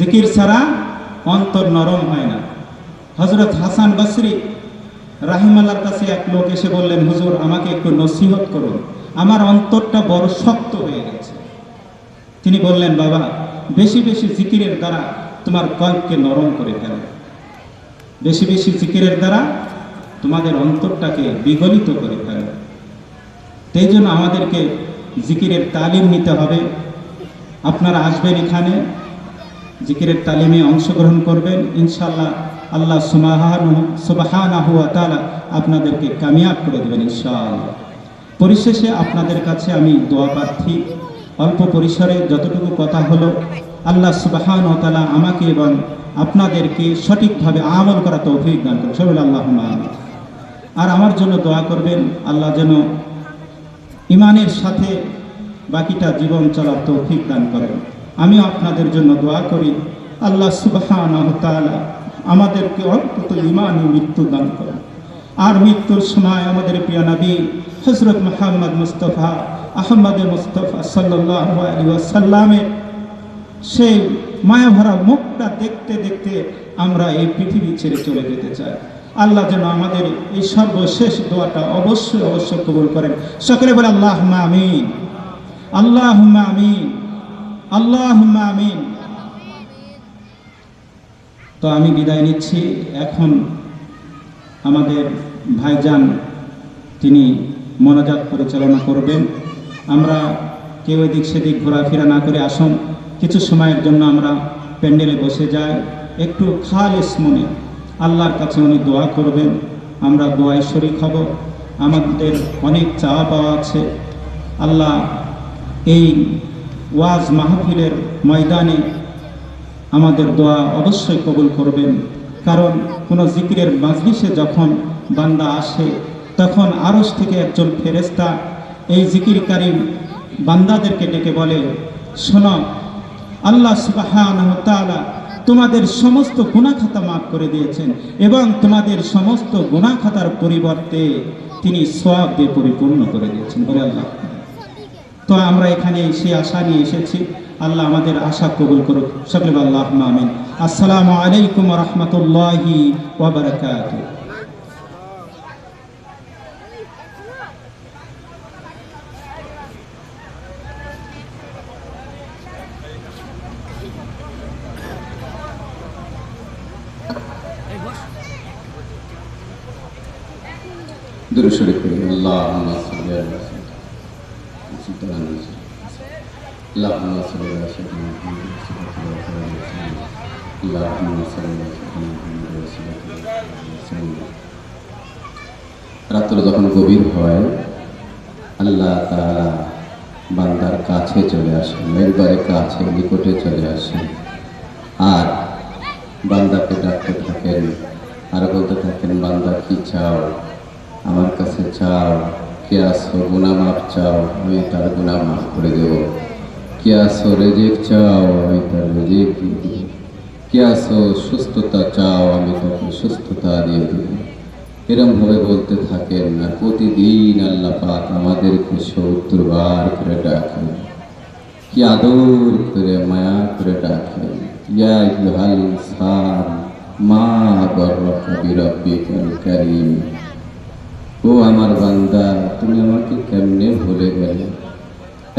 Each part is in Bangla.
জিকির ছাড়া অন্তর নরম হয় না। হজরত হাসান বসরি রাহিমাল্লার কাছে এক লোক এসে বললেন, হুজুর, আমাকে একটু নসিহত করুন। আমার অন্তরটা বড় শক্ত হয়ে গেছে। তিনি বললেন, বাবা, বেশি বেশি জিকিরের দ্বারা তোমার কল্পকে নরম করে ফেলে। বেশি বেশি জিকিরের দ্বারা তোমাদের অন্তরটাকে বিগলিত করে ফেলে। সেই জন্য আমাদেরকে জিকিরের তালিম নিতে হবে। আপনারা আসবেন এখানে জিকিরের তালিমে অংশগ্রহণ করবেন। ইনশাল্লাহ আল্লাহ সুমাহান সুবাহান তালা আপনাদেরকে কামিয়াব করে দেবেন ইনশাআল্লাহ। পরিশেষে আপনাদের কাছে আমি দোয়া প্রার্থী। অল্প পরিসরে যতটুকু কথা হলো, আল্লাহ সুবাহান ও তালা আমাকে এবং আপনাদেরকে সঠিকভাবে আমল করা তৌফিক দান করুন। সবাই আল্লাহ। আর আমার জন্য দোয়া করবেন, আল্লাহ যেন ইমানের সাথে বাকিটা জীবন চলার তৌফিক দান করেন। আমিও আপনাদের জন্য দোয়া করি, আল্লাহ সুবহান আমাদেরকে অন্তত ইমানই মৃত্যু দান করেন। আর মৃত্যুর সময় আমাদের প্রিয় নবী হজরত মোহাম্মদ মুস্তফা, আহমদ মুস্তফা সাল্লাহ আলী সেই মায়াভরা মুখটা দেখতে দেখতে আমরা এই পৃথিবী ছেড়ে চলে যেতে চাই। আল্লাহ যেন আমাদের এই সর্বশেষ দোয়াটা অবশ্যই অবশ্যই কবুল করেন। সকলে বলে আল্লাহ আমিন। আল্লাহ আমিন। আল্লাহ তো আমি বিদায় নিচ্ছি। এখন আমাদের ভাইজান, তিনি মনোজাত পরিচালনা করবেন। আমরা কেউ এদিক সেদিক ঘোরাফেরা না করে আসুন। কিছু সময়ের জন্য আমরা প্যান্ডেলে বসে যাই। একটু খালেস মনে আল্লাহর কাছে উনি দোয়া করবেন। আমরা দোয়ায় শরিক হব। আমাদের অনেক চাওয়া পাওয়া আছে। আল্লাহ এই ওয়াজ মাহফিলের ময়দানে আমাদের দোয়া অবশ্যই কবুল করবেন। কারণ কোনো জিকিরের মাজলিসে যখন বান্দা আসে, তখন আরস থেকে একজন ফেরেস্তা এই জিকিরকারী বান্দাদেরকে ডেকে বলে, শোনো, আল্লাহ সুবাহান তাআলা তোমাদের সমস্ত গুণাখাতা মাফ করে দিয়েছেন এবং তোমাদের সমস্ত গুণাখাতার পরিবর্তে তিনি সব দিয়ে পরিপূর্ণ করে দিয়েছেন। বলে আল্লাহ। তো আমরা এখানে সেই আশা নিয়ে এসেছি। আল্লাহ আমাদের আশা কবুল করুক। সকলে আল্লাহ আমিন। আসসালামু আলাইকুম রহমতুল্লাহি ওবরাকাত দুরুশরী করি আল্লাহ اللهم صل على سيدنا محمد اللهم صل على سيدنا محمد রাত্র যখন গভীর হয় আল্লাহ তাআলা বান্দার কাছে চলে আসেন একবারে কাছে নিকটে চলে আসেন আর বান্দাকে ডাকতে থাকেন আর বলতে থাকেন বান্দা কি চাও আমার কাছে চাও কে আসো গুণা মাপ চাও আমি তার গুণা মাফ করে দেব কে আসো রেজেক চাও আমি তার রেজেক দিয়ে দেব কে আসো সুস্থতা চাও আমি তাকে সুস্থতা দিয়ে দেব এরমভাবে বলতে থাকেন আর প্রতিদিন আল্লাহ পাক আমাদেরকে সত্তর বার করে ডাকেন কি আদর করে মায়া করে ডাকেন ইয়া ইউহাল ইনসান মা গর্রকা বিরাব্বিকাল কারীম ও আমার বান্দা, তুমি আমাকে কেমনে ভুলে গেলে?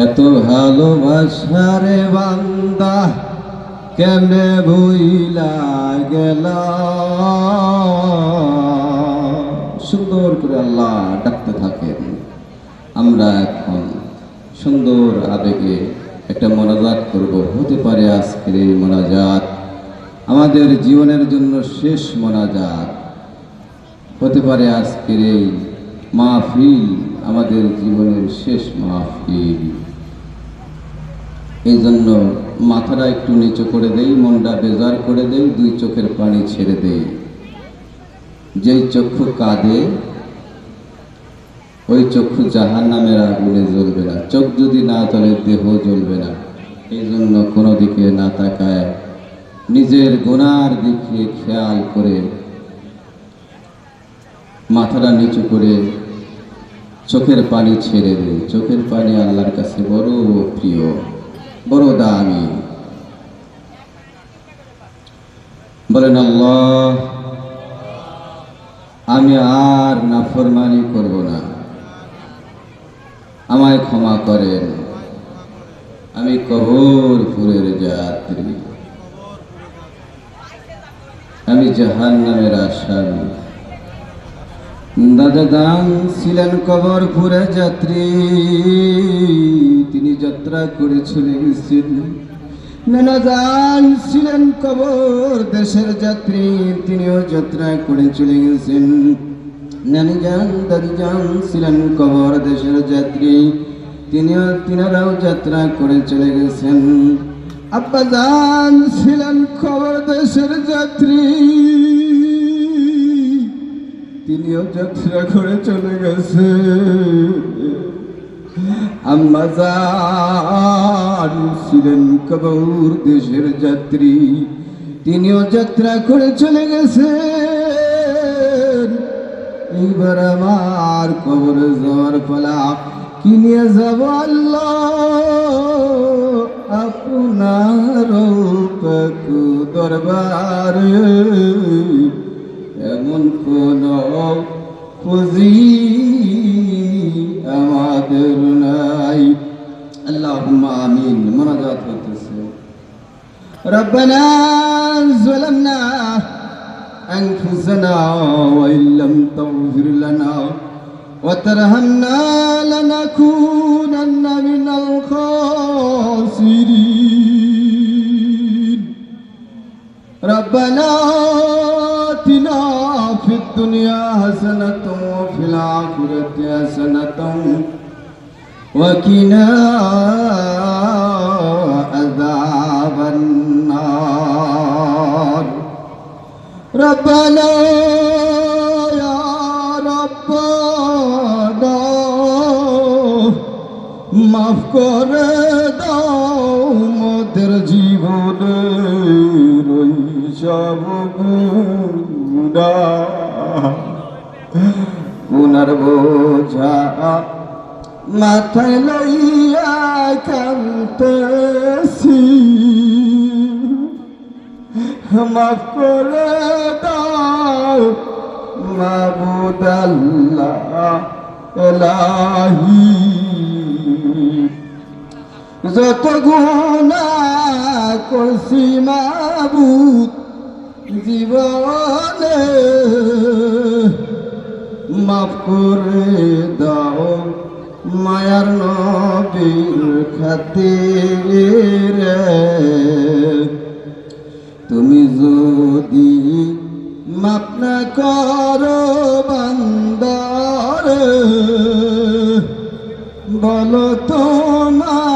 এত ভালোবাসা রে বান্দা, কেমনে ভুইলা গেল? সুন্দর করে আল্লাহ ডাকতে থাকেন। আমরা এখন সুন্দর আবেগে একটা মোনাজাত করব। হতে পারে আজকের এই মোনাজাত আমাদের জীবনের জন্য শেষ মোনাজাত। হতে পারে আজকের এই মাহফিল আমাদের জীবনের শেষ মাহফিল। এই জন্য মাথাটা একটু নিচু করে দেই, মনটা বেজার করে দেই, দুই চোখের পানি ছেড়ে দেই। যেই চক্ষু কাঁদে, ওই চক্ষু জাহান নামের আগুনে জ্বলবে না। চোখ যদি না চলে দেহ জ্বলবে না। এই জন্য কোনো দিকে না তাকায়, নিজের গুনার দিকে খেয়াল করে মাথাটা নিচু করে চোখের পানি ছেড়ে দে। চোখের পানি আল্লাহর কাছে বড় প্রিয়, বড় দামি। বলেন, আল্লাহ, আমি আর নাফরমানি করব না। আমায় ক্ষমা করেন। আমি কবরপুরের যাত্রী। আমি জাহান নামের আসামি। দাদা দান ছিলেন কবরপুরে যাত্রী। তিনি যাত্রা করে চলে গেছেন ছিলেন কবর দেশের যাত্রী, তিনিও যাত্রা করে চলে গেছেন নানি যান দাদি যান ছিলেন কবর দেশের যাত্রী, তিনিও, তিনারাও যাত্রা করে চলে গেছেন আব্বা যান ছিলেন খবর দেশের যাত্রী। তিনিও যাত্রা করে চলে গেছে। আম্মা যান ছিলেন কবর দেশের যাত্রী। তিনিও যাত্রা করে চলে গেছে এইবার আমার কবরে যাওয়ার পালা কি নিয়ে যাব আল্লাহ? আপনার দরবারে। এমন কোন পুঁজি আমাদের নাই আল্লাহ আমিন মোনাজাত করতেছে ربنا ظلمنا أنفسنا وإن لم تغفر لنا وترحمنا لنكونن من الخاسرين ربنا آتنا في الدنيا حسنة وفي الآخرة حسنة وقنا عذاب النار ربنا يا ربنا মাফ করে দাও মোদের জীবনে রই সব গুণা গুনার বোঝা মাথায় লইয়া কান্তেছি মাফ করে দাও মাবুদ আল্লাহ এলাহি। যত গুণা করছি মাবুদ জীবনে মাফ করে দাও মায়ার নবীর খাতির। তুমি যদি মাপ না করো বান্দার, বলো তোমার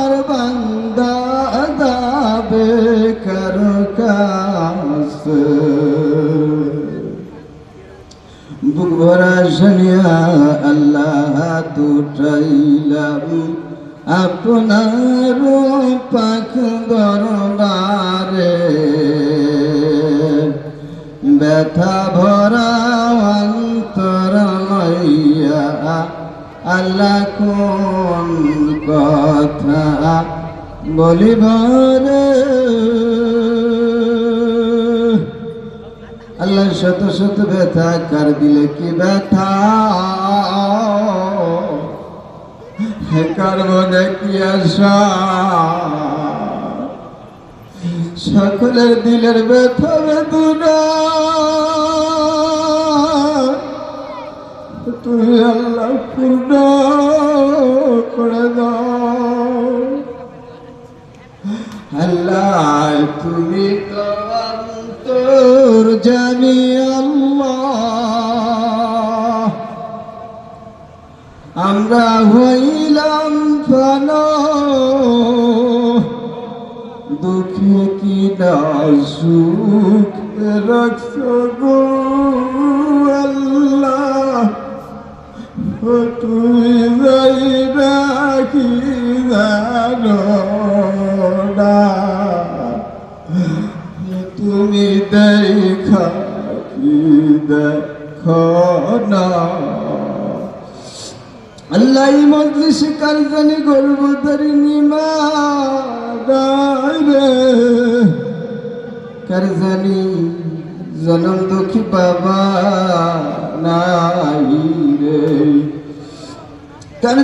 ভরা শুনিয়া আল্লাহ দুটাইলাম। আপনার পাখ দরবারে ব্যথা ভরা অন্তর লইয়া আল্লাহ কোন কথা বলিব আল্লাহ শত শত ব্যথা, কার দিলে কি ব্যথা? কার মনে কি আশা? সকলের দিলের ব্যথা বেদনা। তুমি আল্লাহ পূর্ণ করে দাও। আল্লাহ, তুমি আমরা হইলাম ফান দুঃখে কি না সুখ গো আল্লাহ? তুই যাই রাখি জানো তুমি দেখা দেখো না? আল্লাহ মজলিস কার জানি গর্ব ধরিনি মা কার জানি জনম দুঃখী বাবা নাই রে? কার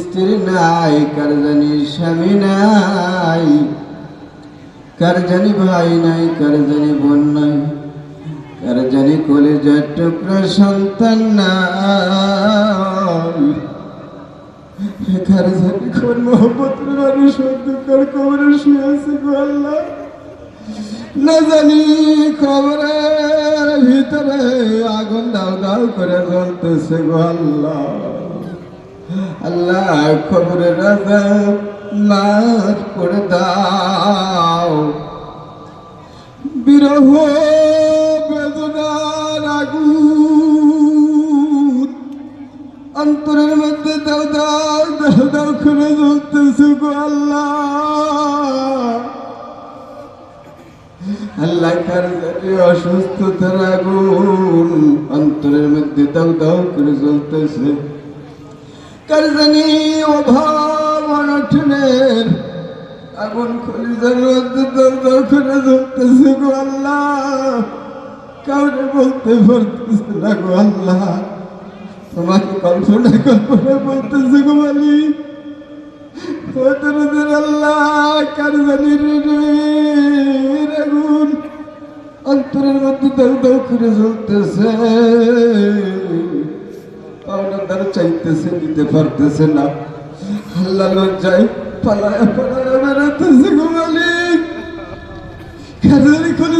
স্ত্রী নাই, কার স্বামী নাই, কার ভাই নাই, কার বোন নাই। কার জানি কলেজের টুকরা সন্তান নাই। কার জানি কোন মোহব্বতের মানুষ অন্ধকার কবরে শুয়ে আল্লাহ। না জানি খবরের ভিতরে আগুন দাও দাও করে জ্বলতেছে গো আল্লাহ। আল্লাহ খবরের রাজা মাফ করে দাও। বিরহ আগুন অন্তরের মধ্যে দাও দাও দাও দাও করে জ্বলতেছে গো আল্লাহ। আল্লাহ কার জানি অসুস্থতার আগুন অন্তরের মধ্যে দাও দাও করে জ্বলতেছে। কার জানি অভাব অনঠনের আগুন খলিজার মধ্যে দাও দাও করে জ্বলতেছে গো আল্লাহ। কাউরে বলতে পারতেছে না আল্লাহ। তোমাকে কল্পনা কল্পনা বলতেছে গো মালিক আল্লাহ চাইতেছে দিতে পারতেছে না। পালায় পালায় বেড়াতেছে গো খলিজের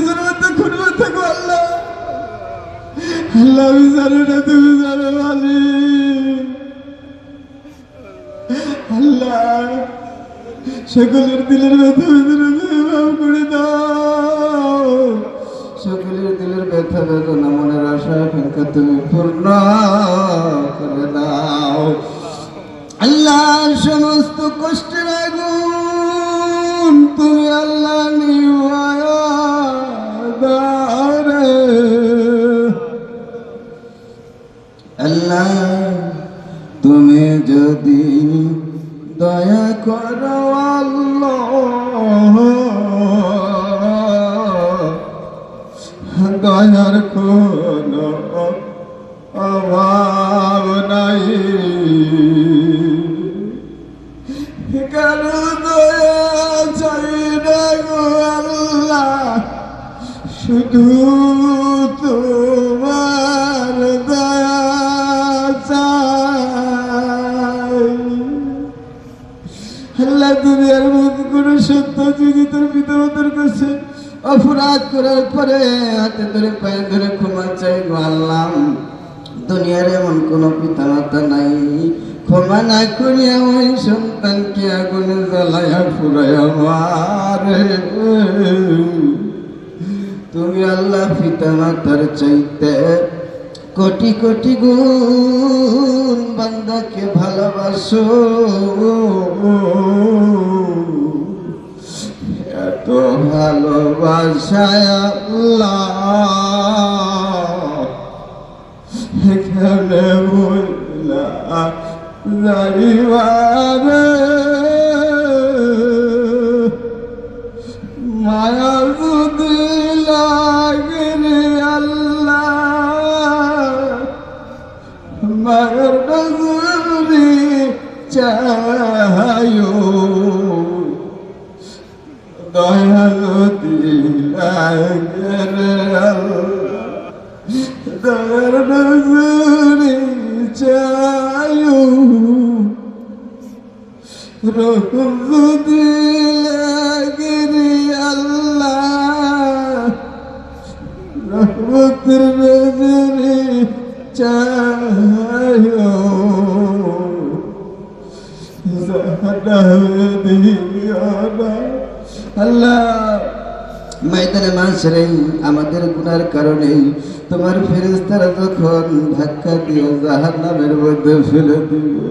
আল্লাহ সকলের দিলের ব্যথা বেদনা করে দাও। সকলের দিলের ব্যথা বেদনা মনের আশা আকাঙ্ক্ষা তুমি পূর্ণ করে দাও। আল্লাহ, সমস্ত কষ্টের আগুন তুমি আল্লাহ আল্লাহ, তুমি যদি দয়া করো আল্লাহ, দয়ার কোন অভাব নাই। কারও দয়া চাই আল্লাহ, শুধু সত্য যদি তোর পিতামাতার কাছে অপরাধ করার পরে হাতে ধরে, পায়ে ধরে ক্ষমা চাই আল্লাহ। দুনিয়ার এমন কোনো পিতামাতা নাই। ক্ষমা না করিয়া ওই সন্তানকে আগুনে জ্বালাইয়া ফুরাইয়া মারে। তুমি আল্লাহ পিতা মাতার চাইতে কোটি কোটি গুণ বান্দাকে ভালোবাসো। এত ভালোবাসায় এখানে বললা মায়া যদি লাগে আল্লাহ। মায়ের নজরি গুনার কারণে তোমার ফেরেস্তারা যখন ধাক্কা দিয়ে জাহার নামের মধ্যে ফেলে দিবে,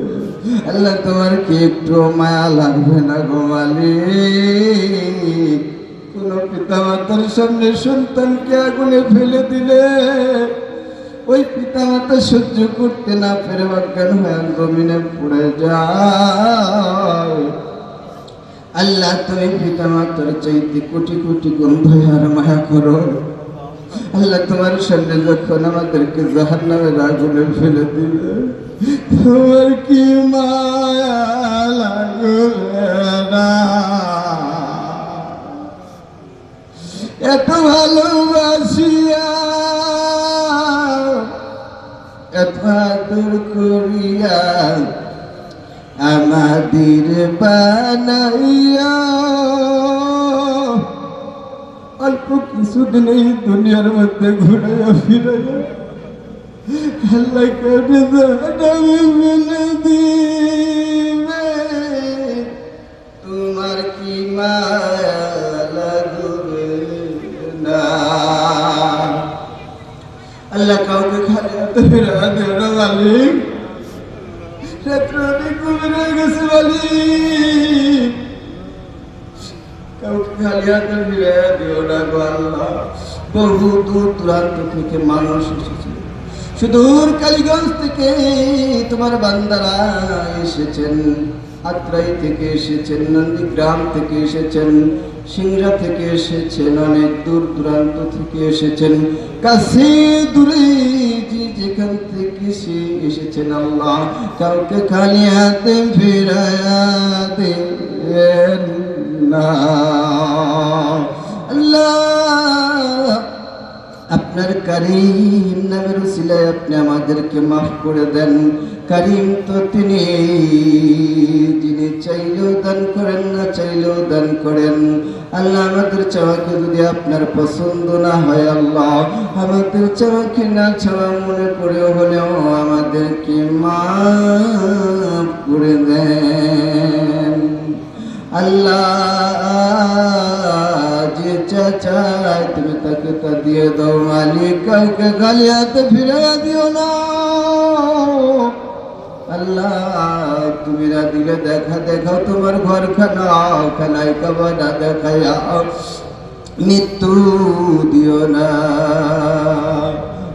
আল্লাহ তোমার কি একটু মায়া লাগবে না গোমালি কোন পিতা মাতার সামনে সন্তানকে আগুনে ফেলে দিলে ওই পিতা মাতা সহ্য করতে না পেরে অজ্ঞান হয়ে জমিনে পড়ে যায়। আল্লাহ তুমি পিতা মাতার চাইতে কোটি কোটি গন্ধ দয়ার মায়া করো। আল্লাহ তোমার সামনে যখন আমাদেরকে জাহার নামের আগুনে ফেলে দিলে তোমার কি মায়া লাগবে না? এত ভালোবাসিয়া, এত আদর করিয়া আমাদের বানাইয়া অল্প কিছুদিন এই দুনিয়ার মধ্যে ঘুরাইয়া ফিরাইয়া আল্লাহ জাহান্নামে ফেলে দিবে, তোমার কি মায়া লাগবে না? আল্লাহ কাউকে খালি হাতে ফেরা দেও না মালিক। রাত্র গেছে মালিক। বহু দূর দূরান্ত থেকে মানুষ এসেছে সুদূর কালীগঞ্জ থেকে তোমার বান্দারা এসেছেন আত্রাই থেকে এসেছেন নন্দীগ্রাম থেকে এসেছেন সিংড়া থেকে এসেছেন অনেক দূর দূরান্ত থেকে এসেছেন কাছে দূরে যে যেখান থেকে সে এসেছেন আল্লাহ কাউকে খালি হাতে ফেরায়া দেন না। আপনার কারিম নামের উসিলায় আপনি আমাদেরকে মাফ করে দেন। কারিম তো তিনি যিনি চাইলেও দান করেন, না চাইলেও দান করেন। আল্লাহ আমাদের চাওয়াকে যদি আপনার পছন্দ না হয়, আল্লাহ আমাদের চাওয়াকে না চাওয়া মনে করে হলেও আমাদেরকে মাফ করে দেন। আল্লাহ যে চা চায় তুমি তাকে তা দিয়ে দাও মালিক কাউকে খালি হাতে ফিরে দিও না আল্লাহ তুমি না দিলে দেখা দেখাও তোমার ঘর খানাও খানাই কাবানা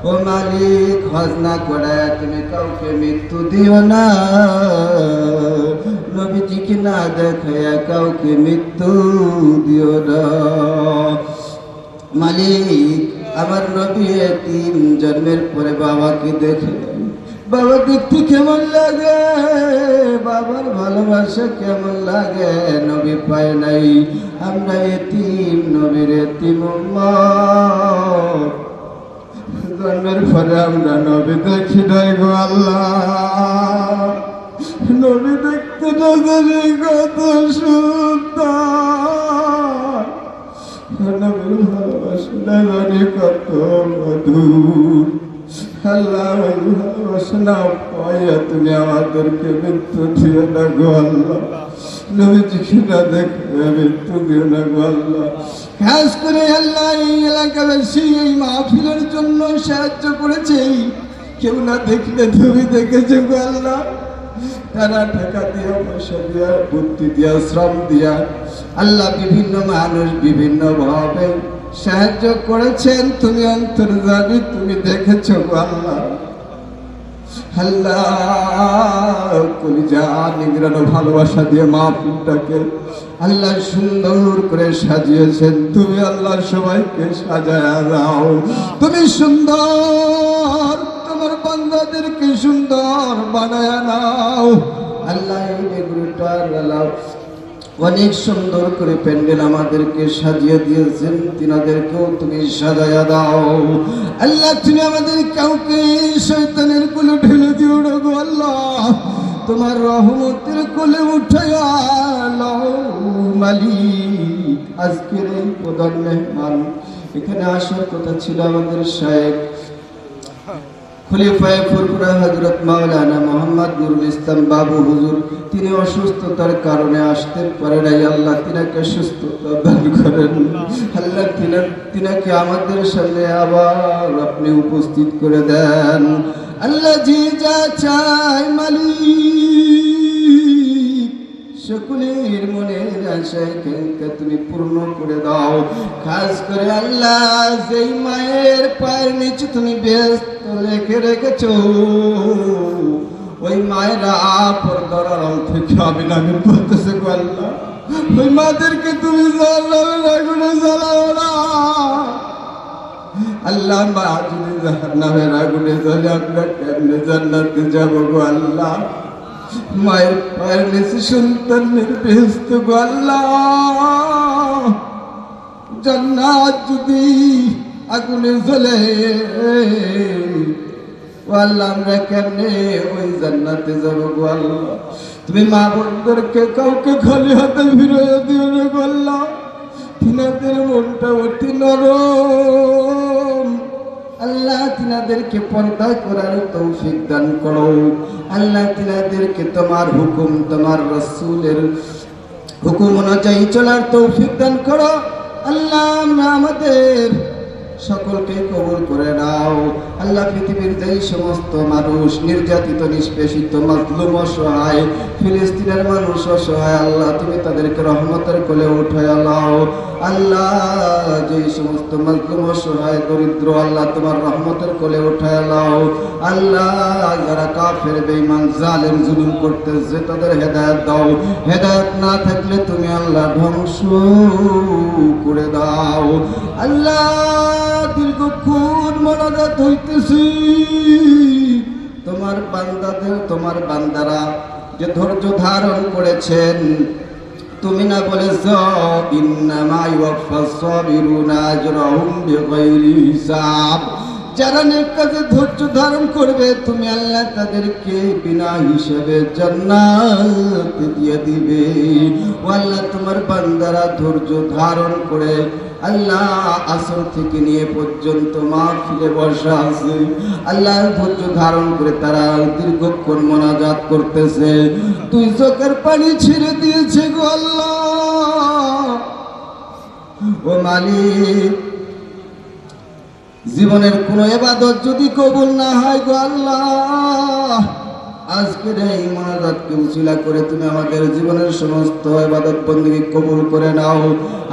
ও মালিক হজ না করায় তুমি কাউকে মৃত্যু দিও না। নবীজিকে না দেখায় কাউকে মৃত্যু দিও না। মালিক, আমার নবী তিন জন্মের পরে বাবাকে দেখে, বাবা দেখতে কেমন লাগে? বাবার ভালোবাসা কেমন লাগে? নবী পায় নাই। আমরা এতিম, নবীর এতিম। জন্মের পরে আমরা নবী দেখি নাই গো আল্লাহ। নবী দেখতে না জানি কত সুন্দর। নবীর ভালোবাসা না জানি কত মধুর। আল্লাহ ওই ভালোবাসা পাইয়া তুমি আমাদেরকে মৃত্যু দিও না গো আল্লাহ। সাহায্য করেছে। কেউ না দেখলে তুমি আল্লাহ। তারা টাকা দিয়া, পয়সা দিয়া, বুদ্ধি দিয়া, শ্রম দিয়া আল্লাহ বিভিন্ন মানুষ বিভিন্ন ভাবে সাহায্য করেছেন। তুমি অন্তর্জামী তুমি দেখেছ আল্লাহ। আল্লাহ যা নিগড়ানো ভালোবাসা দিয়ে মাহফিলটাকে আল্লাহ সুন্দর করে সাজিয়েছেন। তুমি আল্লাহ সবাইকে সাজায় দাও তুমি সুন্দর, তোমার বান্দাদেরকে সুন্দর বানায় নাও। আল্লাহ এই আল্লাহ অনেক সুন্দর করে প্যান্ডেল আমাদেরকে সাজিয়ে দিয়েছেন। তিনাদেরকেও তুমি সাজায়া দাও। আল্লাহ, তুমি আমাদের কাউকে শয়তানের কোলে ঢেলে দিও আল্লাহ। তোমার রহমতের কোলে উঠাইয়া লও মালিক। আজকের এই প্রধান মেহমান। এখানে আসার কথা ছিল আমাদের শায়েখ। খলিফায় ফুরফুরা হজরত মাওলানা মোহাম্মদ নুরুল ইসলাম বাবু হুজুর, তিনি অসুস্থতার কারণে আসতে পারে নাই। আল্লাহ তিনাকে সুস্থতা দান করেন। আল্লাহ তিনা, তিনাকে আমাদের সামনে আবার আপনি উপস্থিত করে দেন। আল্লাহ যে যা চাই মালিক, সকলের মনের আশায় তুমি পূর্ণ করে দাও। খাস করে আল্লাহ, যেই মায়ের পায়ের নিচে তুমি ব্যস্ত রেখে রেখেছ। ওই মায়েরা পর্দার আড়াল থেকে আমি নামি বলতেছে, গো আল্লাহ, ওই মাদেরকে তুমি আগুনে জ্বালাও না। আল্লাহ, মা, যদি জাহান্নামের আগুনে জ্বলে, আমরা কেমনে জান্নাতে যাব, গো আল্লাহ? মায়ের পায়ের নিচে সন্তানের বেহস্ত গো আল্লাহ। জান্নাত যদি আগুনে ও আল্লাহ, আমরা কেমনে ওই জান্নাতে যাব গো তুমি মা বোনদেরকে কাউকে খালি হাতে ফিরে দিও না আল্লাহ। তিনাদের মনটা অতি নরম। আল্লাহ, তিনাদেরকে পর্দা করার তৌফিক দান করো। আল্লাহ, তিনাদেরকে তোমার হুকুম, তোমার রসুলের হুকুম অনুযায়ী চলার তৌফিক দান করো। আল্লাহ, আমরা আমাদের সকলকে কবুল করে নাও। আল্লাহ পৃথিবীর যেই সমস্ত মানুষ নির্যাতিত, নিষ্পেষিত, মাজলুম, অসহায়, ফিলিস্তিনের মানুষ অসহায়, আল্লাহ তুমি তাদেরকে রহমতের কোলে উঠে আল্লাহ আল্লাহ যেই সমস্ত মাজলুম, অসহায়, দরিদ্র, আল্লাহ তোমার রহমতের কোলে উঠে আল্লাহ আল্লাহ যারা কাফের, বেঈমান, জালেম, জুলুম করতেছে, তাদের হেদায়েত দাও। হেদায়েত না থাকলে তুমি আল্লাহ ধ্বংস করে দাও। আল্লাহ দীর্ঘক্ষণ মনাজাত হইতেছি তোমার বান্দাদের, তোমার বান্দারা যে ধৈর্য ধারণ করেছেন, তুমি না বলেছ যারা ধৈর্য ধারণ করবে, তুমি আল্লাহ তাদেরকে বিনা হিসেবে দিয়ে দিবে। আল্লাহ, তোমার বান্দারা ধৈর্য ধারণ করে আল্লাহ আসর থেকে নিয়ে পর্যন্ত মা ফিরে বসা আছে। আল্লাহর ধৈর্য ধারণ করে তারা দীর্ঘক্ষণ মোনাজাত করতেছে। তুই চোখের পানি ছেড়ে দিয়েছে গো আল্লাহ। ও মালিক, জীবনের কোনো এবাদত যদি কবুল না হয় গো আল্লাহ। আজকের এই মনাজাতকে উচিলা করে তুমি আমাদের জীবনের সমস্ত এবাদত বন্দী কবুল করে নাও।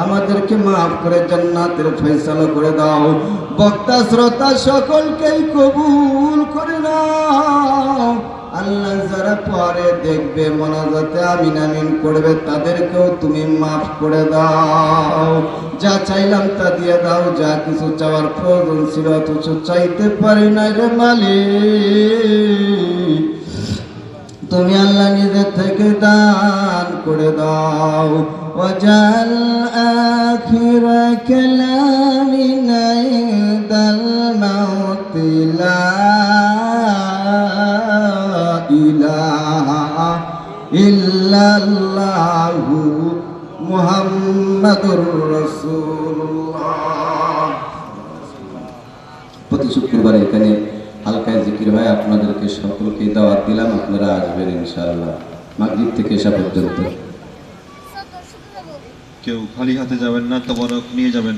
আমাদেরকে মাফ করে, জান্নাতের ফয়সালা করে দাও। বক্তা, শ্রোতা সকলকেই কবুল করে নাও। আল্লাহ যারা পরে দেখবে, মনাজাতে আমিন আমিন করবে, তাদেরকেও তুমি মাফ করে দাও। যা চাইলাম তা দিয়ে দাও, যা কিছু চাওয়ার প্রয়োজন ছিল অথচ চাইতে পারি না রে মালিক। তুমি আল্লাহ নিজের থেকে দান করে দাও وجعل آخر كلامنا عند الموت لا إله إلا الله محمد رسول الله প্রতি শুক্রবার এখানে হালকায় জিকির হয় আপনাদেরকে সকলকে দাওয়াত দিলাম আপনারা আসবেন ইনশাআল্লাহ। মাগরিব থেকে এসা পর্যন্ত। কেউ খালি হাতে যাবেন না তবরক নিয়ে যাবেন।